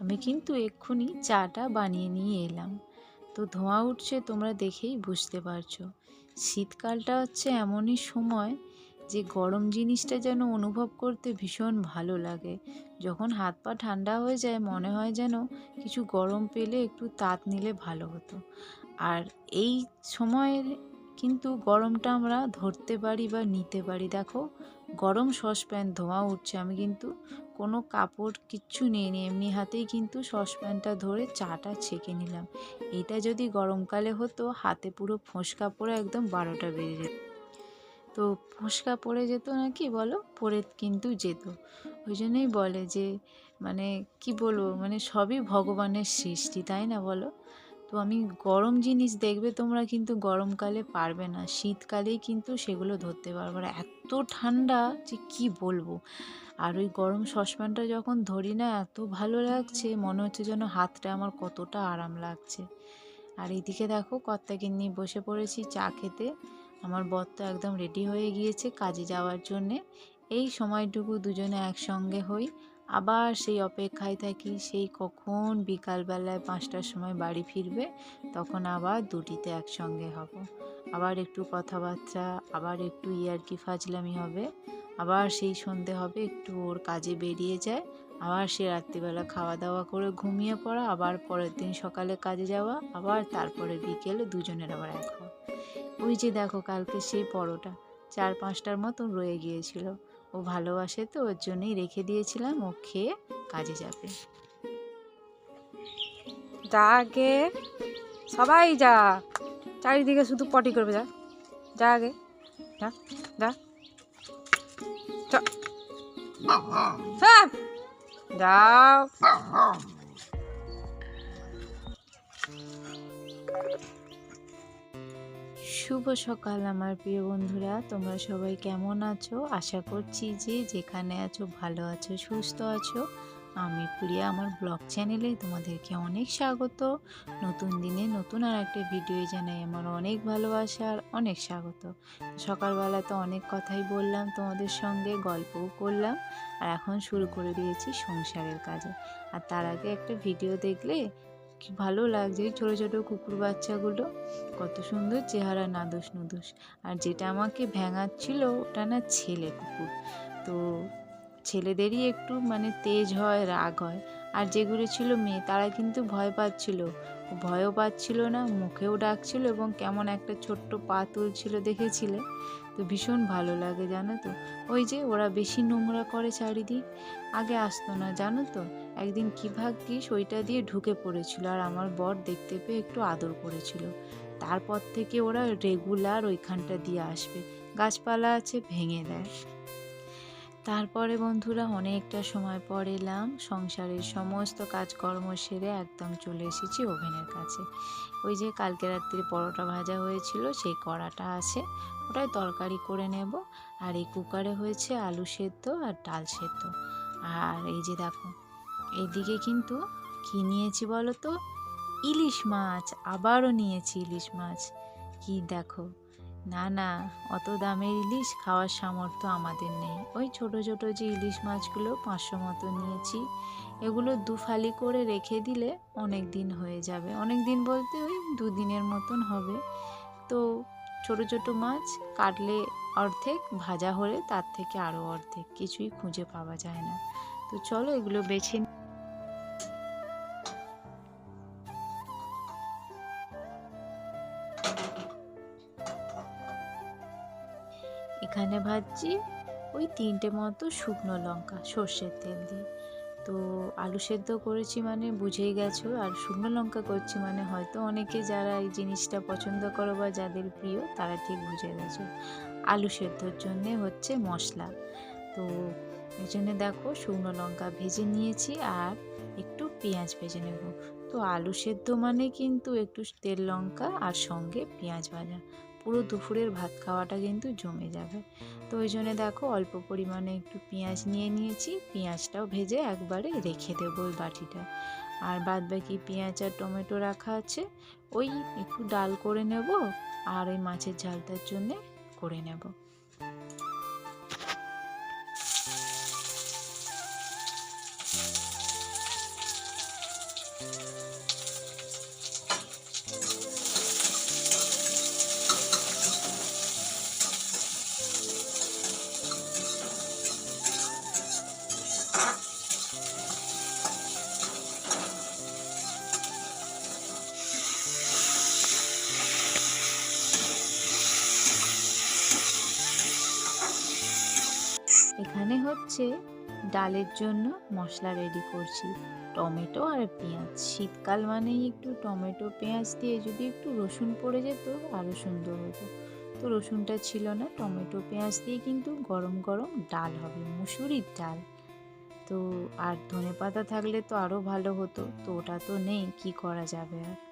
আমি কিন্তু এক্ষুনি চাটা বানিয়ে নিয়ে এলাম। তো ধোঁয়া উঠছে তোমরা দেখেই বুঝতে পারছ। শীতকালটা হচ্ছে এমনই সময় যে গরম জিনিসটা যেন অনুভব করতে ভীষণ ভালো লাগে। যখন হাত পা ঠান্ডা হয়ে যায়, মনে হয় যেন কিছু গরম পেলে একটু তাত নিলে ভালো হতো। আর এই সময়ের কিন্তু গরমটা আমরা ধরতে পারি বা নিতে পারি। দেখো, গরম সসপ্যান, ধোঁয়া উঠছে। আমি কিন্তু কোনো কাপড় কিচ্ছু নিইনি। এমনি হাতেই কিন্তু সসপ্যানটা ধরে চাটা ছেঁকে নিলাম। এটা যদি গরমকালে হতো, হাতে পুরো ফোঁসকা পড়ে একদম বারোটা বেজে যেত। তো ফোঁসকা পড়ে যেত নাকি বলো? পড়ে কিন্তু যেত। ওই জন্যই বলে যে মানে কি বলব? মানে সবই ভগবানের সৃষ্টি, তাই না বলো? তো আমি গরম জিনিস দেখবে তোমরা কিন্তু গরমকালে পারবে না। শীতকালেই কিন্তু সেগুলো ধরতে পারবে আর এত ঠান্ডা যে কি বলব? আর ওই গরম সসপ্যানটা যখন ধরি না, এত ভালো লাগছে, মনে হচ্ছে যেন হাতটা আমার কতটা আরাম লাগছে। আর এইদিকে দেখো কর্তাকে নিয়ে বসে পড়েছি চা খেতে। আমার বর তো একদম রেডি হয়ে গিয়েছে কাজে যাওয়ার জন্যে। এই সময়টুকু দুজনে একসঙ্গে হই। আবার সেই অপেক্ষায় থাকি, সেই কখন বিকালবেলায় পাঁচটার সময় বাড়ি ফিরবে, তখন আবার দুটিতে একসঙ্গে হব। আবার একটু কথাবার্তা, আবার একটু ইয়ার্কি ফাজলামি হবে, আবার সেই সন্ধে হবে, একটু ওর কাজে বেরিয়ে যায়, আবার সে রাত্রিবেলা খাওয়া দাওয়া করে ঘুমিয়ে পড়া, আবার পরের দিন সকালে কাজে যাওয়া, আবার তারপরে বিকেলে দুজনের আবার এক ওই যে দেখো কালকে সেই পরোটা চার পাঁচটার মতন রয়ে গিয়েছিল। ও ভালোবাসে তো, ওর জন্যই রেখে দিয়েছিলাম, ও খেয়ে কাজে যাবে। যা আগে, সবাই যা। চারিদিকে শুধু পটি করবে, যা। যা আগে, যা যা। যাও। শুভ সকাল আমার প্রিয় বন্ধুরা। তোমরা সবাই কেমন আছো? আশা করছি যে যেখানে আছো ভালো আছো, সুস্থ আছো। আমি প্রিয়া, আমার ব্লগ চ্যানেলে তোমাদেরকে অনেক স্বাগত। নতুন দিনে নতুন আর একটা ভিডিও জানাই আমার অনেক ভালোবাসা আর অনেক স্বাগত। সকালবেলা তো অনেক কথাই বললাম, তোমাদের সঙ্গে গল্পও করলাম আর এখন শুরু করে দিয়েছি সংসারের কাজে। আর তার আগে একটা ভিডিও দেখলে কি ভালো লাগছে ছোট, ছোটো কুকুর বাচ্চাগুলো। কত সুন্দর চেহারা, নাদুস নুদুস। আর যেটা আমাকে ভেঙাচ্ছিল ওটা না ছেলে কুকুর। তো ছেলেদেরই একটু মানে তেজ হয়, রাগ হয়। আর যেগুলো ছিল মেয়ে, তারা কিন্তু ভয় পাচ্ছিল। ভয়ও পাচ্ছিল না, মুখেও ডাকছিল এবং কেমন একটা ছোট্ট পা তুলছিল দেখেছিলে। তো ভীষণ ভালো লাগে জানো তো। ওই যে ওরা বেশি নোংরা করে চারিদিক। আগে আসতো না, জানো তো। একদিন কী ভাগ্যিস ওইটা দিয়ে ঢুকে পড়েছিল আর আমার বর দেখতে পেয়ে একটু আদর করেছিল। তারপর থেকে ওরা রেগুলার ওইখানটা দিয়ে আসবে। গাছপালা আছে, ভেঙে দেয়। তারপরে বন্ধুরা অনেকটা সময় পর এলাম। সংসারের সমস্ত কাজকর্ম সেরে একদম চলে এসেছি ওভেনের কাছে। ওই যে কালকে রাত্রে পরোটা ভাজা হয়েছিল, সেই কড়াটা আছে, ওটাই তরকারি করে নেব। আর এই কুকারে হয়েছে আলু সেদ্ধ আর ডাল সেদ্ধ। আর এই যে দেখো এইদিকে কিন্তু কী নিয়েছি বলো তো? ইলিশ মাছ, আবারও নিয়েছি ইলিশ মাছ। কি দেখো না না, অত দামের ইলিশ খাওয়ার সামর্থ্য আমাদের নেই। ওই ছোট ছোট যে ইলিশ মাছগুলো পাঁচশো মতো নিয়েছি, এগুলো দুফালি করে রেখে দিলে অনেক দিন হয়ে যাবে। অনেক দিন বলতে ওই দুদিনের মতন হবে। তো ছোট ছোট মাছ কাটলে অর্ধেক, ভাজা হলে তার থেকে আরও অর্ধেক, কিছুই খুঁজে পাওয়া যায় না। তো চলো এগুলো বেছে এখানে ভাজছি ওই তিনটে মতো শুকনো লঙ্কা, সর্ষের তেল দিয়ে। তো আলু সেদ্ধ করেছি মানে বুঝেই গেছো, আর শুকনো লঙ্কা করছি মানে হয়তো অনেকে যারা এই জিনিসটা পছন্দ করো বা যাদের প্রিয়, তারা ঠিক বুঝে গেছো। আলু সেদ্ধর জন্যে হচ্ছে মশলা। তো এই জন্যে দেখো শুকনো লঙ্কা ভেজে নিয়েছি আর একটু পেঁয়াজ ভেজে নেব। তো আলু সেদ্ধ মানে কিন্তু একটু তেল লঙ্কা আর সঙ্গে পেঁয়াজ ভাজা। পুরো দুপুরের ভাত খাওয়াটা কিন্তু জমে যাবে। তো ওই জন্য দেখো অল্প পরিমাণে একটু পেঁয়াজ নিয়ে নিয়েছি, পেঁয়াজটাও ভেজে একবারে রেখে দেবো ওই বাটিটা। আর বাদ বাকি পেঁয়াজ আর টমেটো রাখা আছে, ওই একটু ডাল করে নেব আর ওই মাছের ঝালটার জন্যে করে নেব। হচ্ছে ডালের জন্য মশলা রেডি করছি। টমেটো আর পেঁয়াজ। শীতকাল মানেই একটু টমেটো, পেঁয়াজ দিয়ে যদি একটু রসুন পড়ে যেত আরও সুন্দর হতো। তো রসুনটা ছিল না, টমেটো, পেঁয়াজ দিয়ে কিন্তু গরম গরম ডাল হবে, মুসুরির ডাল। তো আর ধনে পাতা থাকলে তো আরও ভালো হতো, তো ওটা তো নেই, কি করা যাবে আর?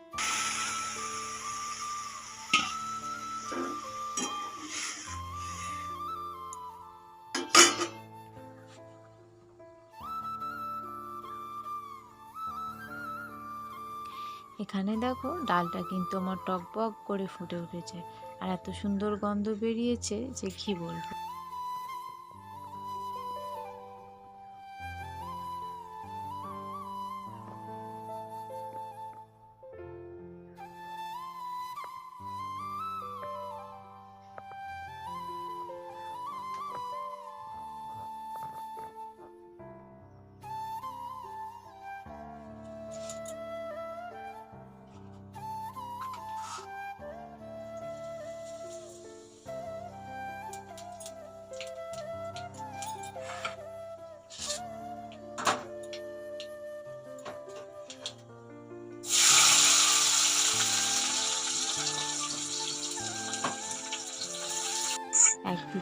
এখানে দেখো ডালটা কিন্তু আমার টকবক করে ফুটে উঠেছে। আর এত সুন্দর গন্ধ বেরিয়েছে যে কি বলব?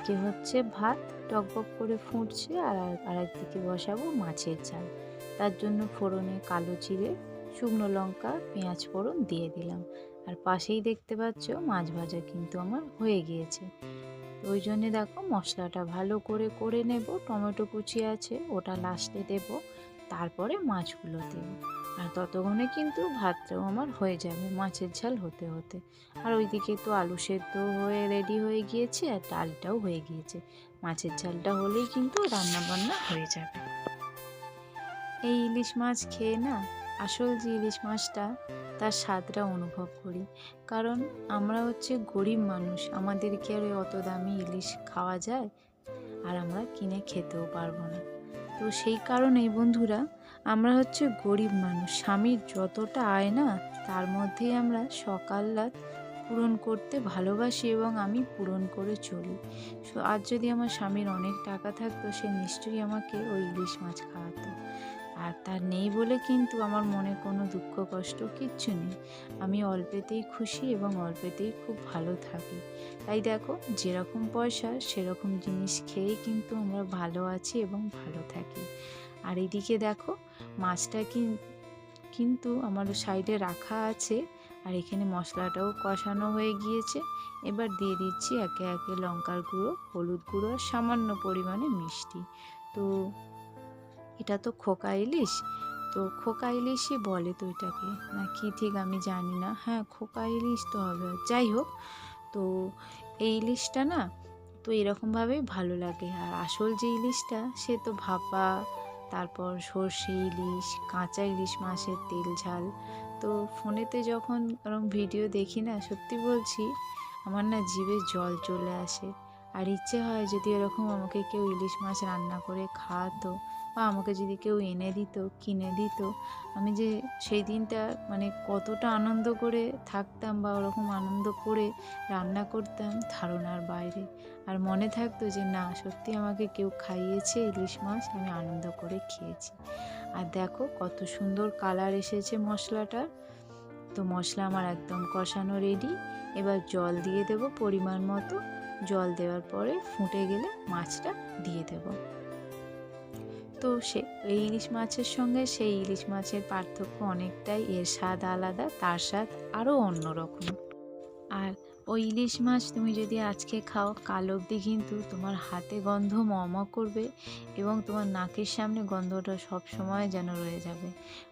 একদিকে হচ্ছে ভাত, টকবক করে ফুটছে আর আর একদিকে বসাবো মাছের ঝাল। তার জন্য ফোড়নে কালো জিরে, শুকনো লঙ্কা, পেঁয়াজ ফোড়ন দিয়ে দিলাম। আর পাশেই দেখতে পাচ্ছ মাছ ভাজা কিন্তু আমার হয়ে গিয়েছে। ওই জন্যে দেখো মশলাটা ভালো করে করে নেব, টমেটো কুচি আছে, ওটা লাস্টে দেব, তারপরে মাছগুলো দেব। আর ততক্ষণে কিন্তু ভাতটাও আমার হয়ে যাবে মাছের ঝাল হতে হতে। আর ওইদিকে তো আলু সেদ্ধ হয়ে রেডি হয়ে গিয়েছে আর ডালটাও হয়ে গিয়েছে। মাছের ঝালটা হলেই কিন্তু রান্না বান্না হয়ে যাবে। এই ইলিশ মাছ খেয়ে না আসল যে ইলিশ মাছটা, তার স্বাদটা অনুভব করি। কারণ আমরা হচ্ছে গরিব মানুষ, আমাদেরকে আর অত দামি ইলিশ খাওয়া যায়? আর আমরা কিনে খেতেও পারব না। তো সেই কারণেই বন্ধুরা, আমরা হচ্ছে গরিব মানুষ। স্বামীর যতটা আয় না, তার মধ্যেই আমরা সকাল রাত পূরণ করতে ভালোবাসি এবং আমি পূরণ করে চলি। আর যদি আমার স্বামীর অনেক টাকা থাকতো, সে নিশ্চয়ই আমাকে ওই ইলিশ মাছ খাওয়াতো। আর তার নেই বলে কিন্তু আমার মনে কোনো দুঃখ, কষ্ট কিচ্ছু নেই। আমি অল্পেতেই খুশি এবং অল্পেতেই খুব ভালো থাকি। তাই দেখো, যেরকম পয়সা, সেরকম জিনিস খেয়েই কিন্তু আমরা ভালো আছি এবং ভালো থাকি। আর এদিকে দেখো, মাছটা কি, কিন্তু আমার সাইডে রাখা আছে আর এখানে মশলাটাও কষানো হয়ে গিয়েছে। এবার দিয়ে দিচ্ছি একে একে লঙ্কার গুঁড়ো, হলুদ গুঁড়ো আর সামান্য পরিমাণে মিষ্টি। তো এটা তো খোকা ইলিশ? তো খোকা ইলিশই বলে তো এটাকে। না কি ঠিক আমি জানি না। হ্যাঁ খোকা ইলিশ তো হবে। যাই হোক, তো এই ইলিশটা না, তো এরকমভাবেই ভালো লাগে। আর আসল যে ইলিশটা, সে তো ভাপা, তারপর সর্ষে ইলিশ, কাঁচা ইলিশ, মাছের তেল ঝাল। তো ফোনেতে যখন ওরকম ভিডিও দেখি না, সত্যি বলছি, আমার না জিভে জল চলে আসে। আর ইচ্ছে হয় যদি এরকম আমাকে কেউ ইলিশ মাছ রান্না করে খাওয়াতো বা আমাকে যদি কেউ এনে দিত, কিনে দিত, আমি যে সেই দিনটা মানে কতটা আনন্দ করে থাকতাম বা ওরকম আনন্দ করে রান্না করতাম ধারণার বাইরে। আর মনে থাকতো যে, না, সত্যি আমাকে কেউ খাইয়েছে ইলিশ মাছ, আমি আনন্দ করে খেয়েছি। আর দেখো কত সুন্দর কালার এসেছে মশলাটার তো মশলা আমার একদম কষানো রেডি এবার জল দিয়ে দেব পরিমাণ মতো। জল দেওয়ার পরে ফুটে গেলে মাছটা দিয়ে দেব। তো সে, এই ইলিশ মাছের সঙ্গে সেই ইলিশ মাছের পার্থক্য অনেকটাই এর স্বাদ আলাদা, তার স্বাদ আরও অন্যরকম আর ওই ইলিশ মাছ তুমি যদি আজকে খাও, কাল অবধি কিন্তু তোমার হাতে গন্ধ মম করবে এবং তোমার নাকের সামনে গন্ধটা সব সময় যেন রয়ে যাবে।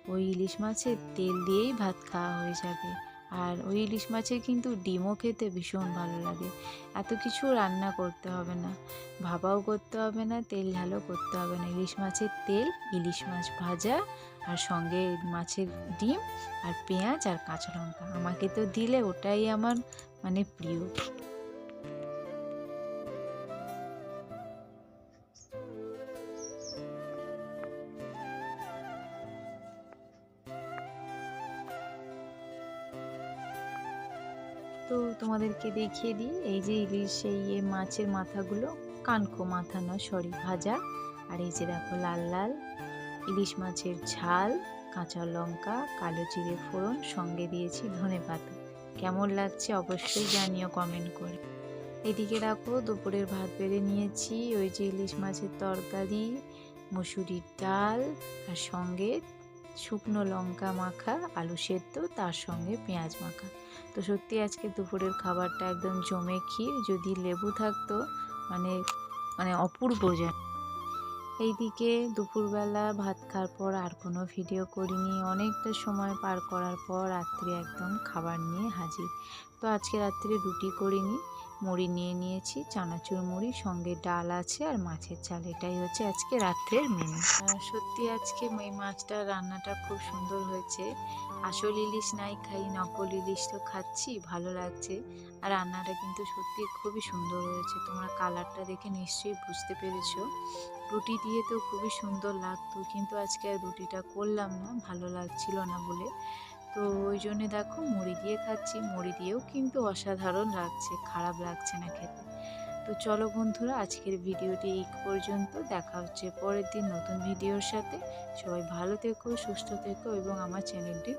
ওই ইলিশ মাছের তেল দিয়েই ভাত খাওয়া হয়ে যাবে। আর ওই ইলিশ মাছের কিন্তু ডিমও খেতে ভীষণ ভালো লাগে। এত কিছু রান্না করতে হবে না। ভাবাও করতে হবে না, তেল ঝালও করতে হবে না। ইলিশ মাছের তেল, ইলিশ মাছ ভাজা আর সঙ্গে মাছের ডিম আর পেঁয়াজ আর কাঁচা লঙ্কা। আমাকে তো দিলে ওটাই আমার মানে প্রিয়। তো তোমাদেরকে দেখিয়ে দিই, এই যে ইলিশ এই এ মাছের মাথাগুলো, কানকো মাথা নয়, সরি, ভাজা। আর এই যে দেখো লাল লাল, ইলিশ মাছের ঝাল, কাঁচা লঙ্কা, কালো জিরে ফোড়ন, সঙ্গে দিয়েছি ধনে পাতা। কেমন লাগছে অবশ্যই জানিও কমেন্ট করে। এদিকে রাখো দুপুরের ভাত বেড়ে নিয়েছি, ওই যে ইলিশ মাছের তরকারি, মসুরির ডাল, আর সঙ্গে শুকনো লঙ্কা মাখা, আলু সেদ্ধ, তার সঙ্গে পেঁয়াজ মাখা। তো সত্যি আজকে দুপুরের খাবারটা একদম জমে ক্ষীর, যদি লেবু থাকতো মানে মানে অপূর্ব যেন। এইদিকে দুপুরবেলা ভাত খাওয়ার পর আর কোনো ভিডিও করিনি। অনেকটা সময় পার করার পর রাত্রে একদম খাবার নিয়ে হাজির। তো আজকে রাত্রে রুটি করিনি। মুড়ি নিয়ে নিয়েছি, চানাচুর মুড়ি, সঙ্গে ডাল আছে আর মাছের চাল এটাই হচ্ছে আজকে রাত্রের মেনু সত্যি আজকে এই মাছটা রান্নাটা খুব সুন্দর হয়েছে। আসল ইলিশ নাই, খাই নকল ইলিশ তো খাচ্ছি, ভালো লাগছে। আর রান্নাটা কিন্তু সত্যি খুবই সুন্দর হয়েছে। তোমরা কালারটা দেখে নিশ্চয়ই বুঝতে পেরেছ। রুটি দিয়ে তো খুবই সুন্দর লাগতো, কিন্তু আজকে আর রুটিটা করলাম না, ভালো লাগছিল না বলে। তো ওই জন্যে দেখো মুড়ি দিয়ে খাচ্ছি, মুড়ি দিয়েও কিন্তু অসাধারণ লাগছে, খারাপ লাগছে না খেতে। তো চলো বন্ধুরা, আজকের ভিডিওটি এই পর্যন্ত। দেখা হচ্ছে পরের দিন নতুন ভিডিওর সাথে। সবাই ভালো থেকো, সুস্থ থেকো এবং আমার চ্যানেলটি